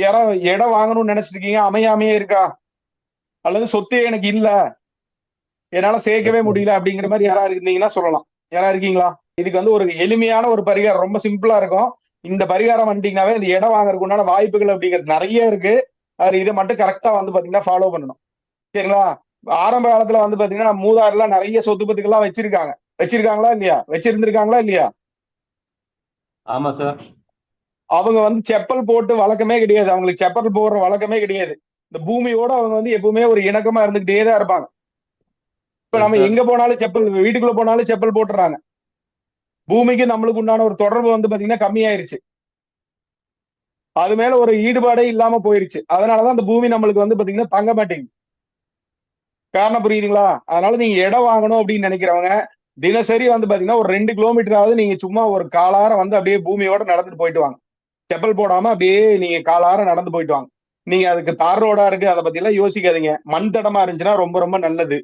யாராவது இடம் வாங்கணும்னு நினைச்சிட்டு இருக்கீங்க அமையாமையே இருக்கா? அல்லது சொத்தே எனக்கு இல்ல. என்னால சேர்க்கவே முடியல அப்படிங்கிற மாதிரி யாராவது இருந்தீங்கன்னா சொல்லலாம். யாரா இருக்கீங்களா? இதுக்கு வந்து ஒரு எளிமையான ஒரு பரிகாரம். ரொம்ப சிம்பிளா இருக்கும். இந்த பரிகாரம் வந்துட்டீங்கன்னாவே இந்த இடம் வாங்குறதுக்கு உண்டான வாய்ப்புகள் அப்படிங்கிறது நிறைய இருக்கு. அது இதை மட்டும் கரெக்டா வந்து பாத்தீங்கன்னா ஃபாலோ பண்ணணும். சரிங்களா? ஆரம்ப காலத்துல வந்து பாத்தீங்கன்னா மூதாறுலாம் நிறைய சொத்து பத்துக்கெல்லாம் வச்சிருக்காங்க. வச்சிருக்காங்களா இல்லையா? வச்சிருந்திருக்காங்களா இல்லையா? ஆமா சார் அவங்க வந்து செப்பல் போட்டு வழக்கமே கிடையாது. அவங்களுக்கு செப்பல் போடுற வழக்கமே கிடையாது. இந்த பூமியோட அவங்க வந்து எப்பவுமே ஒரு இணக்கமா இருந்துகிட்டே தான் இருப்பாங்க. இப்ப நம்ம. எங்க போனாலும் செப்பல் வீட்டுக்குள்ள போனாலும் செப்பல் போட்டுறாங்க. பூமிக்கு நம்மளுக்கு உண்டான ஒரு தொடர்பு வந்து பாத்தீங்கன்னா கம்மியாயிருச்சு. அது மேல ஒரு ஈடுபாடே இல்லாம போயிருச்சு. அதனாலதான் அந்த பூமி நம்மளுக்கு வந்து பாத்தீங்கன்னா தங்க மாட்டேங்குது. காரணம் புரியுதுங்களா? அதனால நீங்க இடம் வாங்கணும் அப்படின்னு நினைக்கிறவங்க தினசரி வந்து பாத்தீங்கன்னா ஒரு ரெண்டு கிலோமீட்டராவது நீங்க சும்மா ஒரு காலாரம் வந்து அப்படியே பூமியோட நடந்துட்டு போயிட்டு வாங்க. செப்பல் போடாம அப்படியே நீங்க காலாரம் நடந்து போயிட்டு வாங்க. நீங்க அதுக்கு தார் ரோடா இருக்கு அதை பத்தி எல்லாம் யோசிக்காதீங்க. மண் தடமா இருந்துச்சுன்னா ரொம்ப ரொம்ப நல்லது.